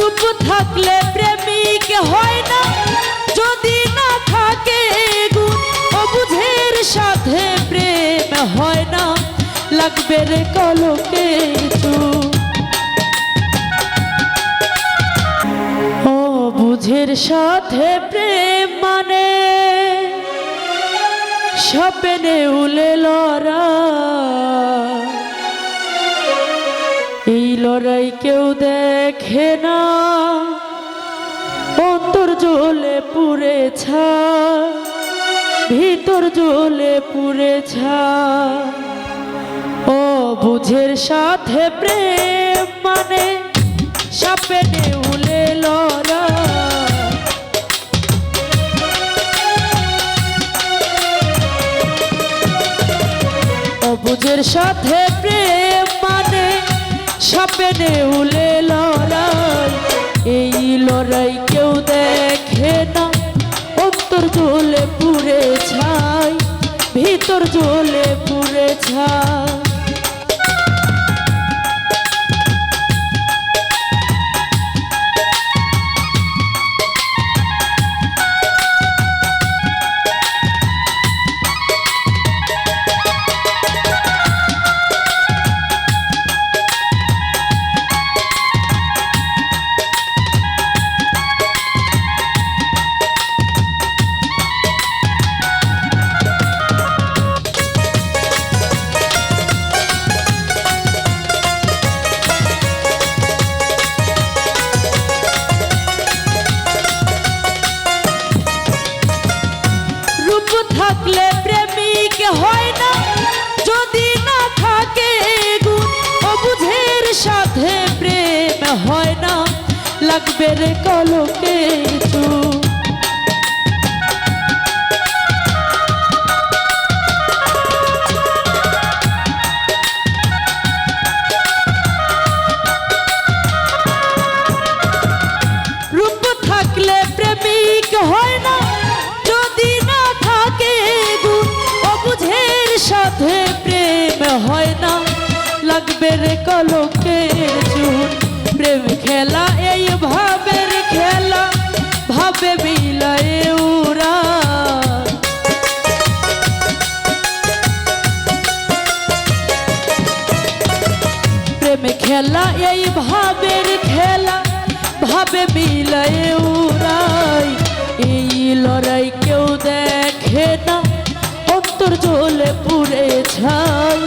রূপ থাকলে প্রেমিক হয় না। যদি না থাকে গুণ অবুঝের সাথে প্রেম হয় না। লাগবে রে কলকে ও বুঝের সাথে প্রেম মানে স্বপ্নে উলে লড়া। লড়াই কেউ দেখে না। অন্তর জ্বলে পুড়ে ছা ভিতর জ্বলে পুড়ে ছা ও বুঝের সাথে প্রেম মানে সাপে উলে লড়া বুঝের সাথে সাপে নেউলে লড়াই, এই লড়াই কেউ দেখে না। অন্তর জলে পুড়ে ছাই, ভিতর জলে পুড়ে ছাই। লাগবে রে কলকে রূপ থাকলে হয় না, যদি না থাকে সাথে প্রেম হয় না। লাগবে রে কলকের প্রেম খেলা এই ভাবে মিলায় উরা প্রেম খেলা এই ভাবের খেলা ভাবে মিলায় উড়াই এই লড়াই কেউ দেখে না অন্তর জ্বলে পুড়ে ছাই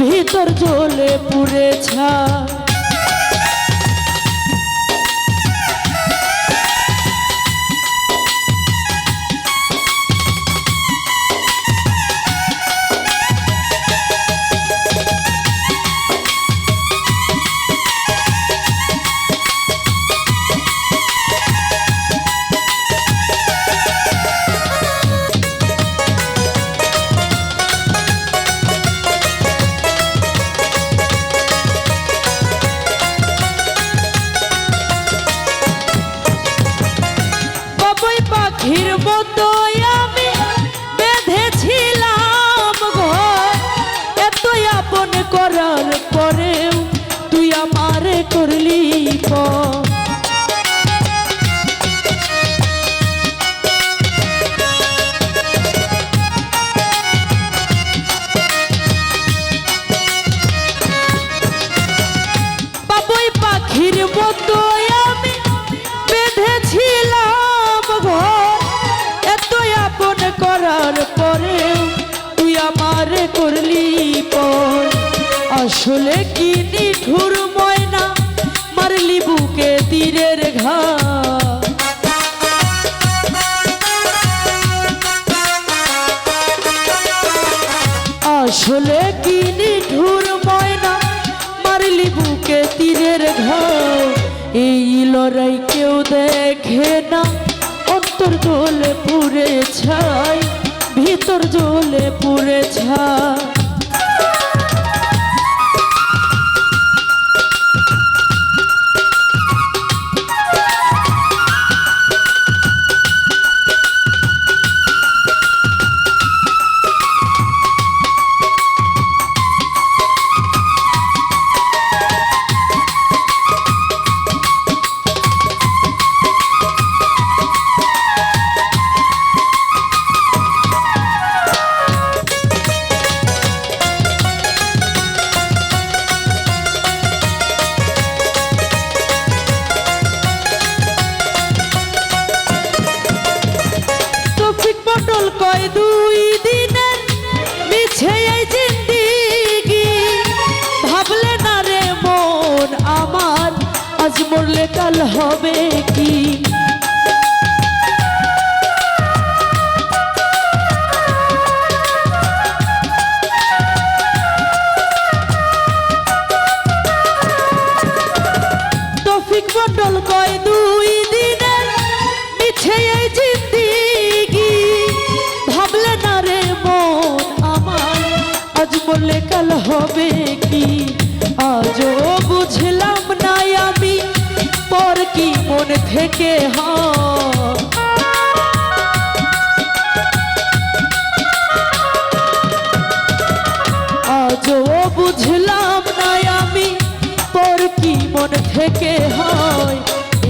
ভিতর জ্বলে পুড়ে ছাই পাখির মতো আমি, বেঁধেছিলাম ঘর। এত আপন করার পরেও তুই আমারে করলি পর। পাখির মতো আসলে কি নিঠুর ময়না? মারলি বুকে তীরের ঘা। আসলে কি নিঠুর ময়না? মারলি বুকে তীরের ঘর এই লড়াই কেউ দেখে না। অন্তর জ্বলে পুড়ে ছাই, ভিতর জ্বলে পুড়ে ছাই। মরলে কাল হবে কি? কি মন থেকে হয়? আজও বুঝলাম না আমি পর কি মন থেকে হয়।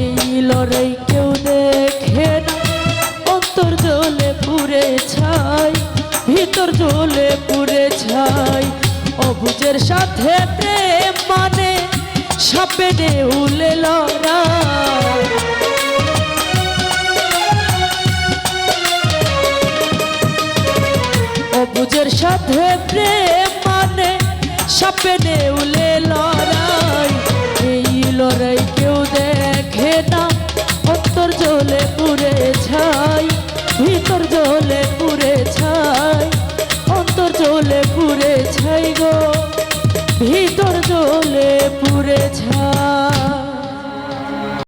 এই লড়াই কেউ দেখে না, অন্তর জ্বলে পুড়ে ছাই, ভিতর জ্বলে পুড়ে ছাই। অবুজের সাথে প্রেম মানে সাপেরে উলে লড়া। অবুজের সাথে প্রেম মানে সাপেরে উলে লড়াই। এই লড়াই কেউ দেখে না, অন্তর জলে পুরে ছাই। ভিতর জলে পুরে ছাই, অন্তর জলে পুরে ছাই return.